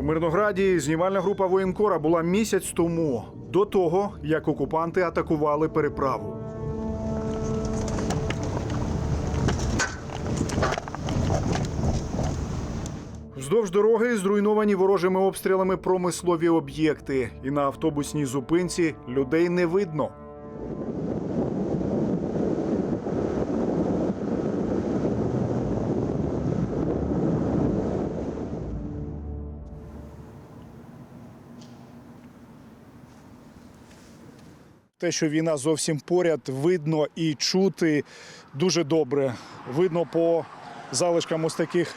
У Мирнограді знімальна група воєнкора була місяць тому, до того, як окупанти атакували переправу. Вздовж дороги зруйновані ворожими обстрілами промислові об'єкти, і на автобусній зупинці людей не видно. Те, що війна зовсім поряд, видно і чути дуже добре. Видно по залишкам ось таких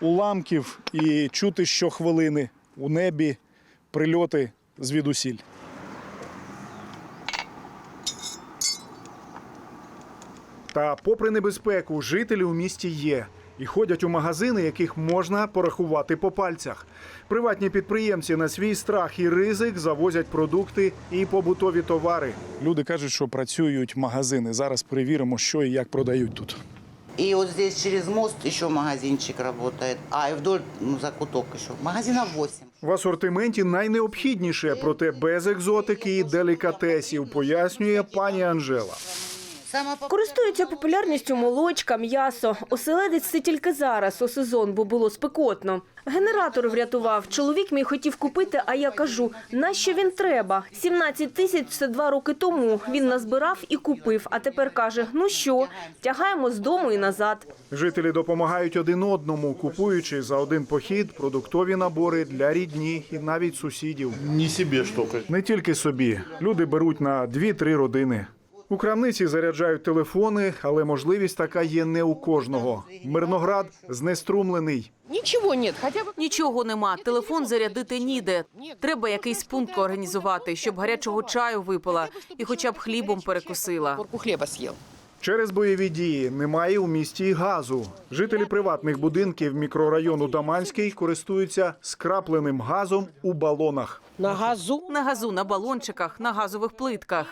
уламків і чути щохвилини у небі прильоти звідусіль. Та, попри небезпеку, жителі у місті є і ходять у магазини, яких можна порахувати по пальцях. Приватні підприємці на свій страх і ризик завозять продукти і побутові товари. Люди кажуть, що працюють магазини. Зараз перевіримо, що і як продають тут. И вот здесь через мост еще магазинчик работает. А, и вдоль ну, закуток еще. Магазинов 8. В асортименті найнеобхідніше, проте без екзотики і делікатесів, пояснює пані Анжела. Користуються популярністю молочка, м'ясо. Оселедець це тільки зараз, у сезон, бо було спекотно. Генератор врятував. Чоловік мій хотів купити, а я кажу, нащо він треба? 17 тисяч – це два роки тому. Він назбирав і купив, а тепер каже, ну що, тягаємо з дому і назад. Жителі допомагають один одному, купуючи за один похід продуктові набори для рідні і навіть сусідів. Не себе ж. Не тільки собі. Люди беруть на 2-3 родини. У крамниці заряджають телефони, але можливість така є не у кожного. Мирноград знеструмлений. Ничего нет, хотя бы Нічого нема, телефон зарядити ніде. Треба якийсь пункт організувати, щоб гарячого чаю випила і хоча б хлібом перекусила. хлеба съел. Через бойові дії немає у місті й газу. Жителі приватних будинків мікрорайону Даманський користуються скрапленим газом у балонах. На газу На газу, на балончиках, на газових плитках.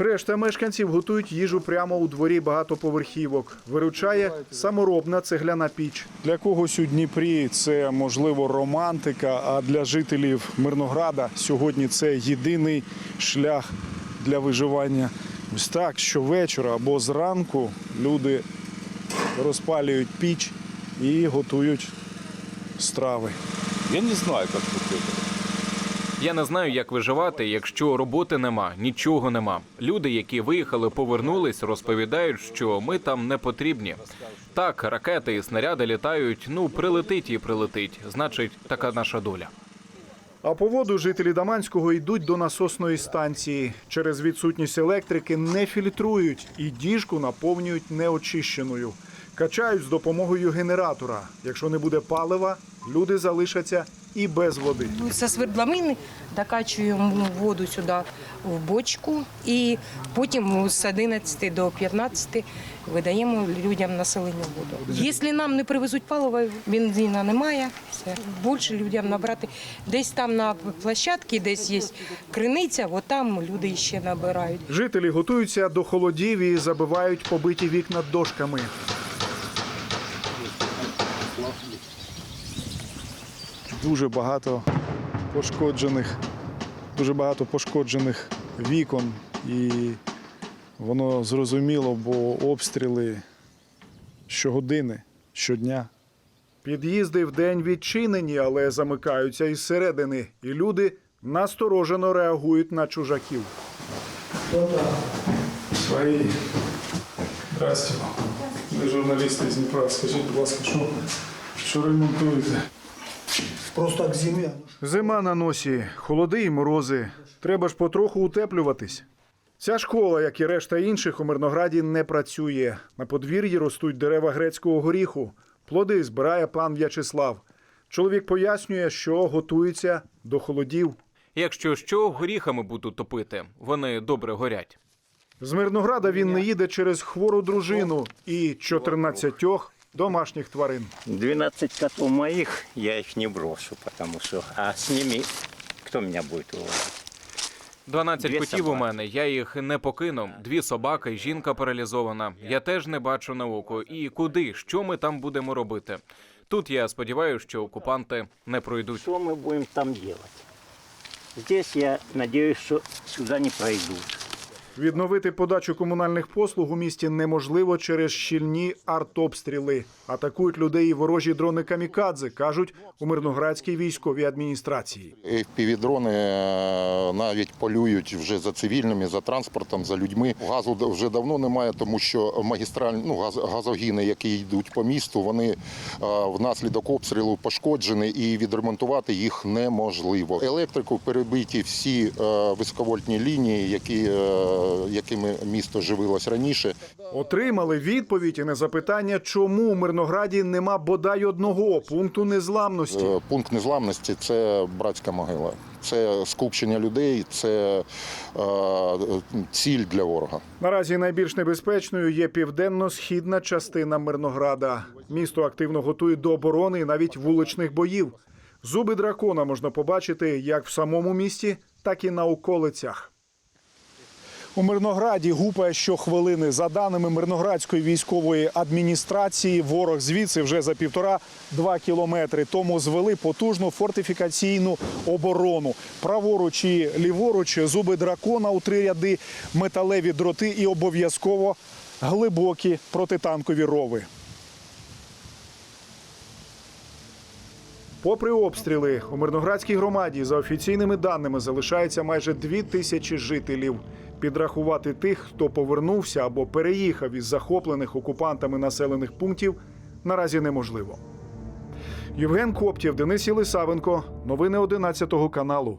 Решта мешканців готують їжу прямо у дворі багатоповерхівок. Виручає саморобна цегляна піч. Для когось у Дніпрі це можливо романтика. А для жителів Мирнограда сьогодні це єдиний шлях для виживання. Ось так щовечора або зранку люди розпалюють піч і готують страви. Я не знаю, как тут. Я не знаю, як виживати, якщо роботи нема, нічого нема. Люди, які виїхали, повернулись, розповідають, що ми там не потрібні. Так, ракети і снаряди літають. Ну, прилетить і прилетить. Значить, така наша доля. А по воду жителі Даманського йдуть до насосної станції. Через відсутність електрики не фільтрують і діжку наповнюють неочищеною. Качають з допомогою генератора. Якщо не буде палива, люди залишаться і без води. со свердловини докачуємо воду сюди в бочку і потім з 11 до 15 видаємо людям населенню воду. Якщо нам не привезуть паливо, бензина немає, все. Більше людям набрати. Десь там на площадці, десь є криниця, от там люди ще набирають. Жителі готуються до холодів і забивають побиті вікна дошками. Дуже багато пошкоджених, дуже багато пошкоджених вікон, і воно зрозуміло, бо обстріли щогодини, щодня. Під'їзди вдень відчинені, але замикаються із середини, і люди насторожено реагують на чужаків. Свої. Здрасте. Ви журналісти з Дніпра. Скажіть, будь ласка, що, що ремонтуєте? Просто к зиме. Зима на носі, холоди і морози. Треба ж потроху утеплюватись. Ця школа, як і решта інших у Мирнограді, не працює. На подвір'ї ростуть дерева грецького горіху. Плоди збирає пан В'ячеслав. Чоловік пояснює, що готується до холодів. Якщо що, горіхами будуть топити. Вони добре горять. З Мирнограда він не їде через хвору дружину і 14 домашніх тварин. 12 котов моих, я их не брошу, потому что... А с ними кто меня будет увозить? 12 Дві котів у собаки. мене. Я їх не покину. Дві собаки, жінка паралізована. Я теж не бачу на око. І куди? Що ми там будемо робити? Тут я сподіваюся, що окупанти не пройдуть. Что мы будем там делать? Здесь я надеюсь, что сюда не пройдут. Відновити подачу комунальних послуг у місті неможливо через щільні артобстріли. Атакують людей і ворожі дрони камікадзе, кажуть у мирноградській військовій адміністрації. FPV-дрони е, навіть полюють вже за цивільними, за транспортом, за людьми. Газу вже давно немає, тому що магістральні ну, газ, газогіни, які йдуть по місту, вони е, внаслідок обстрілу пошкоджені і відремонтувати їх неможливо. Електрику перебиті всі е, високовольтні лінії, які, якими місто живилось раніше. Отримали відповідь і на запитання, чому у Мирнограді нема бодай одного пункту незламності. Е, Пункт незламності це братська могила. Це скупчення людей, це е, ціль для ворога. Наразі найбільш небезпечною є південно-східна частина Мирнограда. Місто активно готують до оборони і навіть вуличних боїв. Зуби дракона можна побачити як в самому місті, так і на околицях. У Мирнограді гупає щохвилини. За даними Мирноградської військової адміністрації, ворог звідси вже за півтора-два кілометри тому звели потужну фортифікаційну оборону. Праворуч і ліворуч зуби дракона у три ряди, металеві дроти і обов'язково глибокі протитанкові рови. Попри обстріли, у Мирноградській громаді за офіційними даними залишається майже дві тисячі жителів. Підрахувати тих, хто повернувся або переїхав із захоплених окупантами населених пунктів, наразі неможливо. Євген Коптєв, Денис Єлисавенко. Новини 11 каналу.